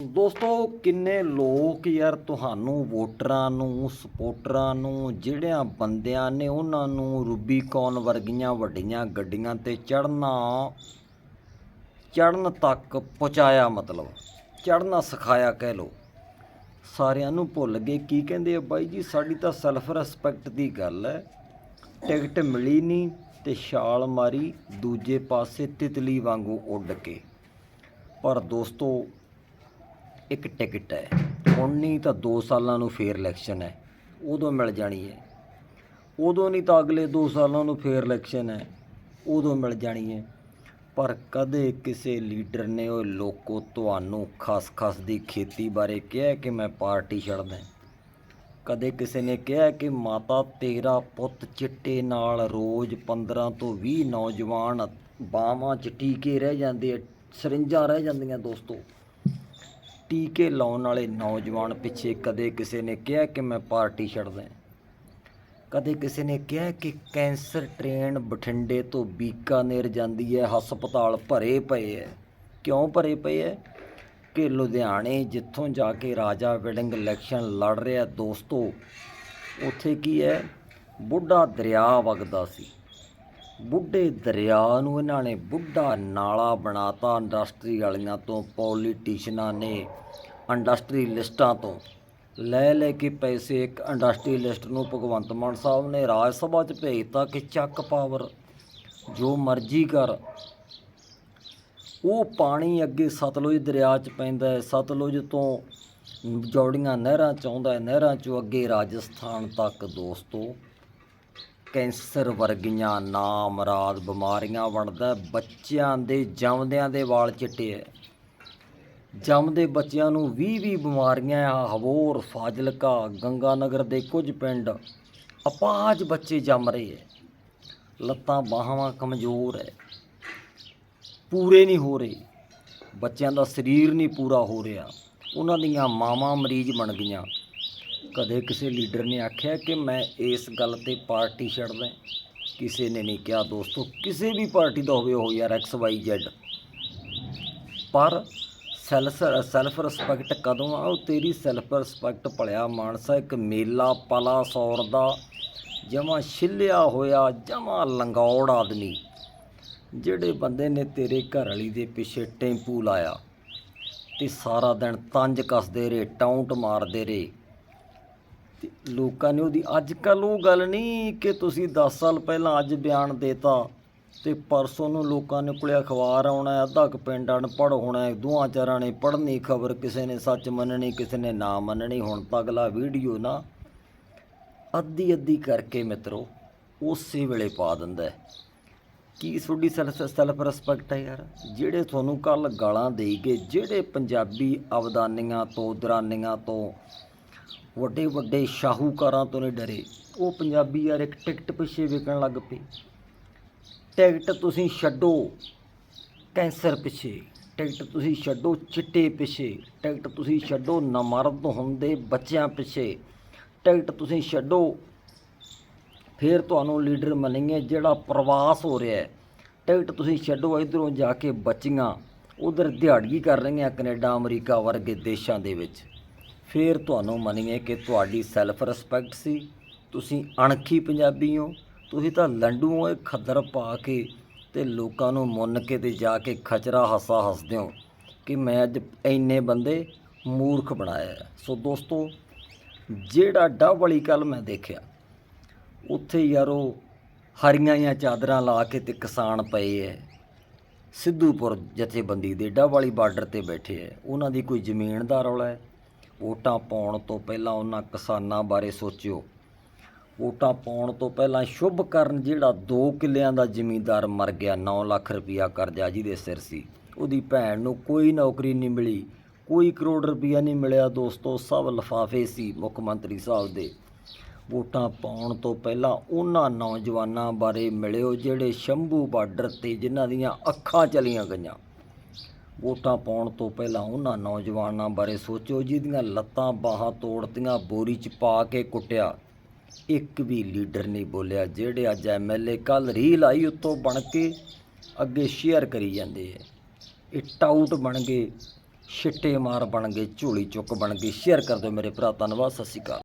ਦੋਸਤੋ, ਕਿੰਨੇ ਲੋਕ ਯਾਰ ਤੁਹਾਨੂੰ ਵੋਟਰਾਂ ਨੂੰ ਸਪੋਰਟਰਾਂ ਨੂੰ, ਜਿਹੜਿਆਂ ਬੰਦਿਆਂ ਨੇ ਉਹਨਾਂ ਨੂੰ ਰੂਬੀਕੌਨ ਵਰਗੀਆਂ ਵੱਡੀਆਂ ਗੱਡੀਆਂ ਤੇ ਚੜਨਾ ਚੜਨ ਤੱਕ ਪਹੁੰਚਾਇਆ ਮਤਲਬ ਚੜਨਾ ਸਿਖਾਇਆ ਕਹਿ ਲੋ ਸਾਰਿਆਂ ਨੂੰ ਭੁੱਲ ਗਏ, ਕੀ ਕਹਿੰਦੇ ਆ ਬਾਈ ਜੀ, ਸਾਡੀ ਤਾਂ ਸੈਲਫ ਰਿਸਪੈਕਟ ਦੀ ਗੱਲ ਹੈ। ਟਿਕਟ ਮਿਲੀ ਨਹੀਂ ਤੇ ਛਾਲ ਮਾਰੀ, ਦੂਜੇ ਪਾਸੇ ਤਿਤਲੀ ਵਾਂਗੂ ਉੱਡ ਕੇ। ਪਰ ਦੋਸਤੋ ਇੱਕ ਟਿਕਟ ਹੈ। ਹੁਣ ਨਹੀਂ ਤਾਂ 2 ਸਾਲਾਂ ਨੂੰ ਫੇਰ ਇਲੈਕਸ਼ਨ ਹੈ। ਉਦੋਂ ਮਿਲ ਜਾਣੀ ਹੈ। ਉਦੋਂ ਨਹੀਂ ਤਾਂ ਅਗਲੇ 2 ਸਾਲਾਂ ਨੂੰ ਫੇਰ ਇਲੈਕਸ਼ਨ ਹੈ। ਉਦੋਂ ਮਿਲ ਜਾਣੀ ਹੈ। ਪਰ ਕਦੇ ਕਿਸੇ ਲੀਡਰ ਨੇ ਉਹ ਲੋਕੋ, ਤੁਹਾਨੂੰ ਖਸ-ਖਸ ਦੀ ਖੇਤੀ ਬਾਰੇ ਕਿਹਾ ਕਿ ਮੈਂ ਪਾਰਟੀ ਛੱਡਦਾ ਕਦੇ ਕਿਸੇ ਨੇ ਕਿਹਾ ਕਿ ਮਾਤਾ ਤੇਰਾ ਪੁੱਤ ਚਿੱਟੇ ਨਾਲ ਰੋਜ਼ 15 ਤੋਂ 20 ਨੌਜਵਾਨ ਬਾਹਾਂ 'ਚ ਟੀਕੇ ਰਹਿ ਜਾਂਦੇ ਆ, ਸਰਿੰਜਾਂ ਰਹਿ ਜਾਂਦੀਆਂ ਦੋਸਤੋ? ਟੀਕੇ ਲਾਉਣ ਵਾਲੇ ਨੌਜਵਾਨ ਪਿੱਛੇ ਕਦੇ ਕਿਸੇ ਨੇ ਕਿਹਾ ਕਿ ਮੈਂ ਪਾਰਟੀ ਛੱਡਦਾ ਕਦੇ ਕਿਸੇ ਨੇ ਕਿਹਾ ਕਿ ਕੈਂਸਰ ਟ੍ਰੇਨ ਬਠਿੰਡੇ ਤੋਂ ਬੀਕਾਨੇਰ ਜਾਂਦੀ ਹੈ, ਹਸਪਤਾਲ ਭਰੇ ਪਏ ਹੈ? ਕਿਉਂ ਭਰੇ ਪਏ ਹੈ? ਕਿ ਲੁਧਿਆਣੇ ਜਿੱਥੋਂ ਜਾ ਕੇ ਰਾਜਾ ਵਿਡਿੰਗ ਇਲੈਕਸ਼ਨ ਲੜ ਰਿਹਾ ਦੋਸਤੋ, ਉੱਥੇ ਕੀ ਹੈ? ਬੁੱਢਾ ਦਰਿਆ ਵਗਦਾ ਸੀ। ਬੁੱਢੇ ਦਰਿਆ ਨੂੰ ਇਹਨਾਂ ਨੇ ਬੁੱਢਾ ਨਾਲਾ ਬਣਾਤਾ ਇੰਡਸਟਰੀ ਵਾਲੀਆਂ ਤੋਂ ਪੋਲੀਟੀਸ਼ੀਅਨਾਂ ਨੇ ਇੰਡਸਟਰੀ ਲਿਸਟਾਂ ਤੋਂ। ਲੈ ਲੈ ਕੇ ਪੈਸੇ ਇੱਕ ਇੰਡਸਟਰੀ ਲਿਸਟ ਨੂੰ ਭਗਵੰਤ ਮਾਨ ਸਾਹਿਬ ਨੇ ਰਾਜ ਸਭਾ 'ਚ ਭੇਜਤਾ ਕਿ ਚੱਕ ਪਾਵਰ, ਜੋ ਮਰਜ਼ੀ ਕਰ। ਉਹ ਪਾਣੀ ਅੱਗੇ ਸਤਲੁਜ ਦਰਿਆ 'ਚ ਪੈਂਦਾ ਹੈ। ਸਤਲੁਜ ਤੋਂ ਜੌੜੀਆਂ ਨਹਿਰਾਂ 'ਚ ਆਉਂਦਾ ਹੈ। ਨਹਿਰਾਂ 'ਚੋਂ ਅੱਗੇ ਰਾਜਸਥਾਨ ਤੱਕ, ਦੋਸਤੋ। ਕੈਂਸਰ ਵਰਗੀਆਂ ਨਾਮਰਾਦ ਬਿਮਾਰੀਆਂ ਵੰਡਦਾ ਬੱਚਿਆਂ ਦੇ ਜੰਮਦਿਆਂ ਦੇ ਵਾਲ ਚਿੱਟੇ ਹੈ। ਜੰਮਦੇ ਬੱਚਿਆਂ ਨੂੰ 20-20 ਬਿਮਾਰੀਆਂ ਆ। ਹਵੋਰ ਫਾਜ਼ਿਲਕਾ, ਗੰਗਾਨਗਰ ਦੇ ਕੁਝ ਪਿੰਡ ਅਪਾਜ ਬੱਚੇ ਜੰਮ ਰਹੇ ਹੈ। ਲੱਤਾਂ ਬਾਹਾਂ ਕਮਜ਼ੋਰ ਹੈ। ਪੂਰੇ ਨਹੀਂ ਹੋ ਰਹੇ। ਬੱਚਿਆਂ ਦਾ ਸਰੀਰ ਨਹੀਂ ਪੂਰਾ ਹੋ ਰਿਹਾ। ਉਹਨਾਂ ਦੀਆਂ ਮਾਵਾਂ ਮਰੀਜ਼ ਬਣ ਗਈਆਂ। ਕਦੇ ਕਿਸੇ ਲੀਡਰ ਨੇ ਆਖਿਆ ਕਿ ਮੈਂ ਇਸ ਗੱਲ ਤੇ ਪਾਰਟੀ ਛੱਡਦਾ ਕਿਸੇ ਨੇ ਨਹੀਂ ਕਿਹਾ, ਦੋਸਤੋ, ਕਿਸੇ ਵੀ ਪਾਰਟੀ ਦਾ ਹੋਵੇ ਉਹ ਯਾਰ ਐਕਸ ਵਾਈ ਜ਼ੈਡ ਪਰ ਸੈਲਫ ਸੈਲਫ ਰਿਸਪੈਕਟ ਕਦੋਂ ਆ? ਉਹ ਤੇਰੀ ਸੈਲਫ ਰਿਸਪੈਕਟ ਭਲਿਆ ਮਾਨਸਾ ਇੱਕ ਮੇਲਾ ਪਲਾ ਸੌਰ ਦਾ। ਜਮਾ ਛਿੱਲਿਆ ਹੋਇਆ, ਜਮਾ ਲੰਗੌੜ ਆਦਮੀ। ਜਿਹੜੇ ਬੰਦੇ ਨੇ ਤੇਰੇ ਘਰ ਵਾਲੀ ਦੇ ਪਿੱਛੇ ਟੈਂਪੂ ਲਾਇਆ ਤੇ ਸਾਰਾ ਦਿਨ ਤੰਜ ਕੱਸਦੇ ਰਹੇ ਟਾਉਂਟ ਮਾਰਦੇ ਰਹੇ ਤੇ ਲੋਕਾਂ ਨੇ ਉਹਦੀ ਅੱਜ ਕੱਲ ਉਹ ਗੱਲ ਨਹੀਂ ਕਿ ਤੁਸੀਂ 10 ਸਾਲ ਪਹਿਲਾਂ ਅੱਜ ਬਿਆਨ ਦੇਤਾ ਤੇ ਪਰਸੋਂ ਨੂੰ ਲੋਕਾਂ ਨੇ ਕੋਲੇ ਅਖਬਾਰ ਆਉਣਾ ਅੱਧਾ ਕੁ ਪਿੰਡ ਅਨਪੜ੍ਹ ਹੋਣਾ ਹੈ, ਦੋਹਾਂ ਚਾਰਾਂ ਨੇ ਪੜ੍ਹਨੀ ਖਬਰ ਕਿਸੇ ਨੇ ਸੱਚ ਮੰਨਣੀ ਕਿਸੇ ਨੇ ਨਾ ਮੰਨਣੀ ਹੁਣ ਤਾਂ ਅਗਲਾ ਵੀਡੀਓ ਨਾ ਅੱਧੀ ਅੱਧੀ ਕਰਕੇ ਮਿੱਤਰੋ ਉਸੇ ਵੇਲੇ ਪਾ ਦਿੰਦਾ ਕੀ ਤੁਹਾਡੀ ਸੈਲਫ ਸੈਲਫ ਰਿਸਪੈਕਟ ਹੈ ਯਾਰ? ਜਿਹੜੇ ਤੁਹਾਨੂੰ ਕੱਲ ਗਾਲਾਂ ਦੇਈ ਗਏ ਜਿਹੜੇ ਪੰਜਾਬੀ ਅਵਦਾਨੀਆਂ ਤੋਂ ਦਰਾਨੀਆਂ ਤੋਂ ਵੱਡੇ ਵੱਡੇ ਸ਼ਾਹੂਕਾਰਾਂ ਤੋਂ ਨਹੀਂ ਡਰੇ। ਉਹ ਪੰਜਾਬੀ ਯਾਰ ਇੱਕ ਟਿਕਟ ਪਿੱਛੇ ਵਿਕਣ ਲੱਗ ਪਏ। ਟਿਕਟ ਤੁਸੀਂ ਛੱਡੋ, ਕੈਂਸਰ ਪਿੱਛੇ। ਟਿਕਟ ਤੁਸੀਂ ਛੱਡੋ, ਚਿੱਟੇ ਪਿੱਛੇ। ਟਿਕਟ ਤੁਸੀਂ ਛੱਡੋ ਨਮਰਦ ਹੁੰਦੇ ਬੱਚਿਆਂ ਪਿੱਛੇ। ਟਿਕਟ ਤੁਸੀਂ ਛੱਡੋ, ਫਿਰ ਤੁਹਾਨੂੰ ਲੀਡਰ ਮੰਨੇਗੇ ਜਿਹੜਾ ਪ੍ਰਵਾਸ ਹੋ ਰਿਹਾ ਹੈ। ਟਿਕਟ ਤੁਸੀਂ ਛੱਡੋ, ਇਧਰੋਂ ਜਾ ਕੇ ਬੱਚੀਆਂ। ਉਧਰ ਦਿਹਾੜੀ ਕਰ ਰਹੀਆਂ ਕੈਨੇਡਾ, ਅਮਰੀਕਾ ਵਰਗੇ ਦੇਸ਼ਾਂ ਦੇ ਵਿੱਚ। ਫਿਰ ਤੁਹਾਨੂੰ ਮੰਨੀਏ ਕਿ ਤੁਹਾਡੀ ਸੈਲਫ ਰਿਸਪੈਕਟ ਸੀ। ਤੁਸੀਂ ਅਣਖੀ ਪੰਜਾਬੀ ਹੋ। ਤੁਸੀਂ ਤਾਂ ਲੰਡੂ ਹੋ ਖੱਦਰ ਪਾ ਕੇ ਤੇ ਲੋਕਾਂ ਨੂੰ ਮੁੰਨ ਕੇ ਤੇ ਜਾ ਕੇ ਖਚਰਾ ਹੱਸਾ ਹੱਸਦੇ ਹੋ ਕਿ ਮੈਂ ਅੱਜ ਇੰਨੇ ਬੰਦੇ ਮੂਰਖ ਬਣਾਇਆ ਸੋ ਦੋਸਤੋ, ਜਿਹੜਾ ਡੱਬ ਵਾਲੀ ਕੱਲ ਮੈਂ ਦੇਖਿਆ, ਉੱਥੇ ਯਾਰੋ ਹਰੀਆਂ ਜਾਂ ਚਾਦਰਾਂ ਲਾ ਕੇ ਤੇ ਕਿਸਾਨ ਪਏ ਐ। ਸਿੱਧੂਪੁਰ ਜਥੇਬੰਦੀ ਦੇ ਡੱਬ ਵਾਲੀ ਬਾਰਡਰ ਤੇ ਬੈਠੇ ਐ। ਉਹਨਾਂ ਦੀ ਕੋਈ ਜ਼ਮੀਨ ਦਾ ਰੌਲਾ ਹੈ ਵੋਟਾਂ ਪਾਉਣ ਤੋਂ ਪਹਿਲਾਂ ਉਹਨਾਂ ਕਿਸਾਨਾਂ ਬਾਰੇ ਸੋਚਿਓ। ਵੋਟਾਂ ਪਾਉਣ ਤੋਂ ਪਹਿਲਾਂ ਸ਼ੁਭ ਕਰਨ ਜਿਹੜਾ 2 ਕਿੱਲਿਆਂ ਦਾ ਜ਼ਮੀਂਦਾਰ ਮਰ ਗਿਆ 9 ਲੱਖ ਰੁਪਇਆ ਕਰਜ਼ਾ ਜਿਹਦੇ ਸਿਰ ਸੀ। ਉਹਦੀ ਭੈਣ ਨੂੰ ਕੋਈ ਨੌਕਰੀ ਨਹੀਂ ਮਿਲੀ, ਕੋਈ ਕਰੋੜ ਰੁਪਇਆ ਨਹੀਂ ਮਿਲਿਆ। ਦੋਸਤੋ, ਸਭ ਲਫਾਫੇ ਸੀ ਮੁੱਖ ਮੰਤਰੀ ਸਾਹਿਬ ਦੇ। ਵੋਟਾਂ ਪਾਉਣ ਤੋਂ ਪਹਿਲਾਂ ਉਹਨਾਂ ਨੌਜਵਾਨਾਂ ਬਾਰੇ ਮਿਲਿਓ ਜਿਹੜੇ ਸ਼ੰਭੂ ਬਾਰਡਰ ਤੇ ਜਿਨ੍ਹਾਂ ਦੀਆਂ ਅੱਖਾਂ ਚਲੀਆਂ ਗਈਆਂ। ਵੋਟਾਂ ਪਾਉਣ ਤੋਂ ਪਹਿਲਾਂ ਉਹਨਾਂ ਨੌਜਵਾਨਾਂ ਬਾਰੇ ਸੋਚੋ, ਜਿਹਦੀਆਂ ਲੱਤਾਂ ਬਾਹਾਂ ਤੋੜਤੀਆਂ, ਬੋਰੀ 'ਚ ਪਾ ਕੇ ਕੁੱਟਿਆ। ਇੱਕ ਵੀ ਲੀਡਰ ਨਹੀਂ ਬੋਲਿਆ, ਜਿਹੜੇ ਅੱਜ ਐਮਐਲਏ ਕੱਲ ਰੀਲ ਆਈ ਉੱਤੋਂ ਬਣ ਕੇ ਅੱਗੇ ਸ਼ੇਅਰ ਕਰੀ ਜਾਂਦੇ ਐ ਇਹ ਟਾਊਟ ਬਣ ਗਏ, ਛਿੱਟੇ ਮਾਰ ਬਣ ਗਏ, ਝੋਲੀ ਚੁੱਕ ਬਣ ਗਏ ਸ਼ੇਅਰ ਕਰ ਦਿਓ ਮੇਰੇ ਭਰਾ, ਧੰਨਵਾਦ, ਸਤਿ ਸ਼੍ਰੀ ਅਕਾਲ।